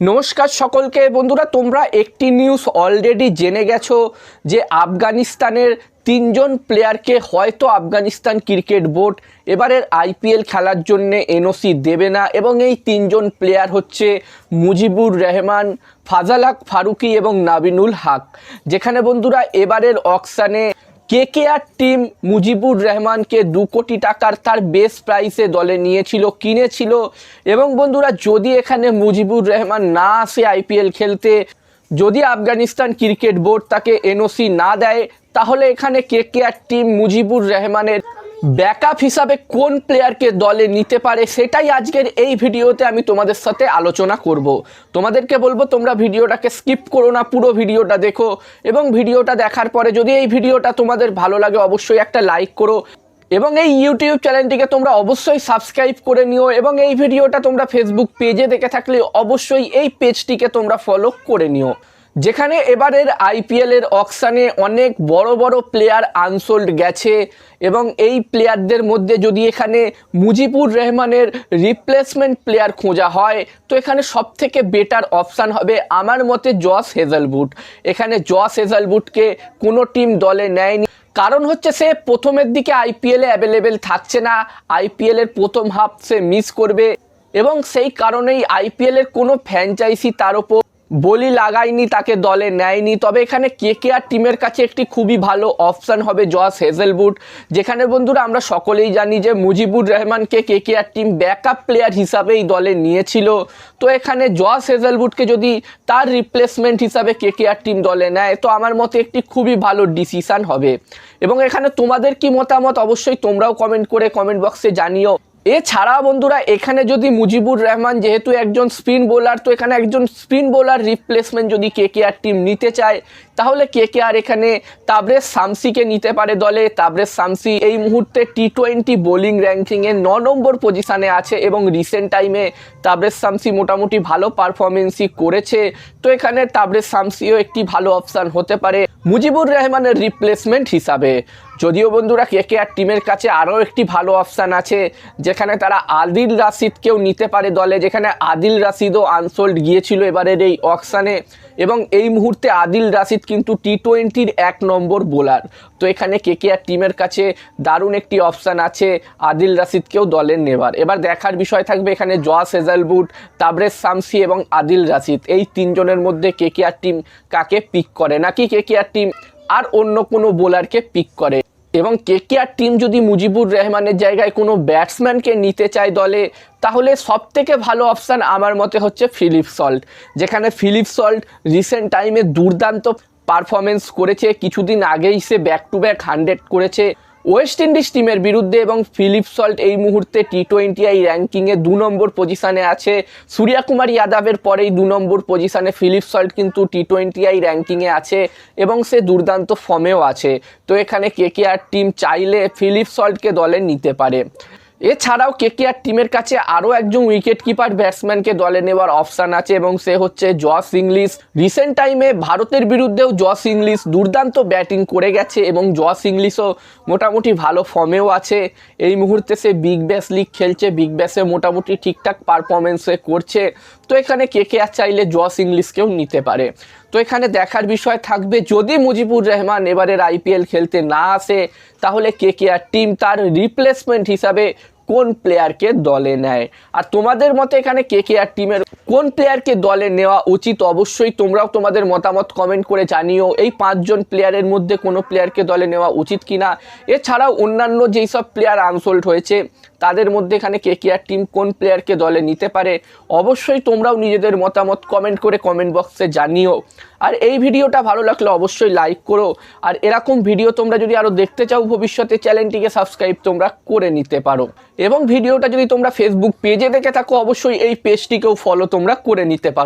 নমস্কার সকলকে, বন্ধুরা, তোমরা একটি নিউজ অলরেডি জেনে গেছো যে আফগানিস্তানের তিনজন প্লেয়ারকে হয়তো আফগানিস্তান ক্রিকেট বোর্ড এবারের আইপিএল খেলার জন্য এনওসি দেবে না এবং এই তিনজন প্লেয়ার হচ্ছে মুজিবুর রহমান ফাজালাক ফারুকি এবং নাবিনুল হক। যেখানে বন্ধুরা, এবারের অকশানে কেকেআর টিম মুজিবুর রহমানকে দু কোটি টাকার তার বেস প্রাইসে দলে নিয়েছিল, কিনেছিল। এবং বন্ধুরা, যদি এখানে মুজিবুর রহমান না আসে আইপিএল খেলতে, যদি আফগানিস্তান ক্রিকেট বোর্ড তাকে এনওসি না দেয়, তাহলে এখানে কেকেআর টিম মুজিবুর রহমানের ব্যাকআপ হিসাবে কোন প্লেয়ারকে দলে নিতে পারে সেটাই আজকের এই ভিডিওতে আমি তোমাদের সাথে আলোচনা করব। তোমাদেরকে বলব, তোমরা ভিডিওটাকে স্কিপ করো না, পুরো ভিডিওটা দেখো এবং ভিডিওটা দেখার পরে যদি এই ভিডিওটা তোমাদের ভালো লাগে, অবশ্যই একটা লাইক করো এবং এই ইউটিউব চ্যানেলটিকে তোমরা অবশ্যই সাবস্ক্রাইব করে নিও এবং এই ভিডিওটা তোমরা ফেসবুক পেজে দেখে থাকলে অবশ্যই এই পেজটিকে তোমরা ফলো করে নিও। যেখানে এবারের আইপিএল এর অকশানে অনেক বড় বড় প্লেয়ার আনসোল্ড গেছে এবং এই প্লেয়ারদের মধ্যে যদি এখানে মুজিবুর রহমানের রিপ্লেসমেন্ট প্লেয়ার খোঁজা হয়, তো এখানে সব থেকে বেটার অপশান হবে আমার মতে জস হেজেলবুট। এখানে জস হেজেলবুটকে কোনো টিম দলে নেয়নি। কারণ হচ্ছে সে প্রথমের দিকে আইপিএলে অ্যাভেলেবেল থাকছে না আইপিএলের প্রথম হাফ সে মিস করবে এবং সেই কারণেই আইপিএলের কোনো ফ্র্যাঞ্চাইজি তার ওপর বলি লাগায়নি, তাকে দলে নেয়নি। তবে এখানে কে কে আর টিমের কাছে একটি খুবই ভালো অপশান হবে জস হেজেলবুট যেখানে বন্ধুরা আমরা সকলেই জানি যে মুজিবুর রহমানকে K K R team backup player হিসাবেই দলে নিয়েছিল। তো এখানে জস হেজেলবুটকে যদি তার রিপ্লেসমেন্ট হিসাবে কে কে আর টিম দলে নেয়, তো আমার মতে একটি খুবই ভালো ডিসিশান হবে। এবং এখানে তোমাদের কি মতামত? অবশ্যই তোমরাও কমেন্ট করে কমেন্ট বক্সে জানিও। এছাড়া বন্ধুরা, এখানে যদি মুজিবুর রহমান যেহেতু একজন স্পিন বোলার, তো এখানে একজন স্পিন বোলার রিপ্লেসমেন্ট যদি কে কে আর টিম নিতে চায়, তাহলে কে কে আর এখানে তাবরেজ সামসিকে নিতে পারে দলে। তাবরেজ সামসি এই মুহূর্তে টি টোয়েন্টি বোলিং র্যাঙ্কিংয়ে ন নম্বর পজিশানে আছে এবং রিসেন্ট টাইমে তাবরেজ সামসি মোটামুটি ভালো পারফরমেন্সই করেছে। তো এখানে তাবরেজ সামসিও একটি ভালো অপশান হতে পারে মুজিবুর রহমানের রিপ্লেসমেন্ট হিসাবে। যদিও বন্ধুরা কে কে আর টিমের কাছে আরও একটি ভালো অপশান আছে, যেখানে তারা আদিল রাশিদকেও নিতে পারে দলে, যেখানে আদিল রাশিদও আনসোল্ড গিয়েছিল এবারের এই অকশানে এবং এই মুহূর্তে আদিল রাশিদ কিন্তু টি টোয়েন্টির এক নম্বর বোলার তো এখানে কে কে আর টিমের কাছে দারুণ একটি অপশান আছে আদিল রাশিদকেও দলে নেবার। এবার দেখার বিষয় থাকবে এখানে জস হেজালবুট, তাবরেজ সামসি এবং আদিল রাশিদ। এই তিনজনের মধ্যে কে কে আর টিম কাকে পিক করে? নাকি কে কে আর টিম আর অন্য কোনো বোলারকে পিক করে? এবং কে কে আর টিম যদি মুজিবুর রহমানের জায়গায় কোনো ব্যাটসম্যানকে নিতে চায় দলে, তাহলে সব থেকে ভালো অপশান আমার মতে হচ্ছে ফিলিপ সল্ট, যেখানে ফিলিপ সল্ট রিসেন্ট টাইমে দুর্দান্ত পারফরমেন্স করেছে। কিছুদিন আগেই সে ব্যাক টু ব্যাক হান্ড্রেড করেছে। ওয়েস্ট ইন্ডিজ টিমের বিরুদ্ধে এবং ফিলিপ সল্ট এই মুহূর্তে টি টোয়েন্টি আই র্যাঙ্কিংয়ে দু নম্বর পজিশানে আছে। সূর্যাকুমার যাদবের পরেই দু নম্বর পজিশানে ফিলিপ সল্ট কিন্তু টি টোয়েন্টি আই র্যাঙ্কিংয়ে আছে এবং সে দুর্দান্ত ফর্মেও আছে। তো এখানে কে কে আর টিম চাইলে ফিলিপ সল্টকে দলে নিতে পারে। এছাড়াও কে কে আর টিমের কাছে আরও একজন উইকেট কিপার ব্যাটসম্যানকে দলে নেওয়ার অপশান আছে এবং সে হচ্ছে জস ইংলিশ। রিসেন্ট টাইমে ভারতের বিরুদ্ধেও জস ইংলিশ দুর্দান্ত ব্যাটিং করে গেছে এবং জস ইংলিশও মোটামুটি ভালো ফর্মেও আছে। এই মুহূর্তে সে বিগ ব্যাস লিগ খেলছে বিগ ব্যাসে মোটামুটি ঠিকঠাক পারফরমেন্স করছে। তো এখানে কে কে আর চাইলে জস ইংলিশকেও নিতে পারে। তো এখানে দেখার বিষয় থাকবে, যদি মুজিবুর রহমান এবারের আইপিএল খেলতে না আসে, তাহলে কে কে আর টিম তার রিপ্লেসমেন্ট হিসাবে কোন প্লেয়ারকে দলে নেয়? আর তোমাদের মতে এখানে কে কে আর টিমের কোন প্লেয়ারকে দলে নেওয়া উচিত? অবশ্যই তোমরাও তোমাদের মতামত কমেন্ট করে জানিও। এই পাঁচজন প্লেয়ারের মধ্যে কোনো প্লেয়ারকে দলে নেওয়া উচিত কিনা? এছাড়াও অন্যান্য যেই সব প্লেয়ার আনসোল্ড হয়েছে তাদের মধ্যে এখানে কে কে আর টিম কোন প্লেয়ারকে দলে নিতে পারে, অবশ্যই তোমরাও নিজেদের মতামত কমেন্ট করে কমেন্ট বক্সে জানিও। আর এই ভিডিওটা ভালো লাগলে অবশ্যই লাইক করো। আর এরকম ভিডিও তোমরা যদি আরও দেখতে চাও ভবিষ্যতে, চ্যানেলটিকে সাবস্ক্রাইব তোমরা করে নিতে পারো। এবং ভিডিওটা যদি তোমরা ফেসবুক পেজে দেখে থাকো, অবশ্যই এই পেজটিকেও ফলো তোমরা করে নিতে পারো।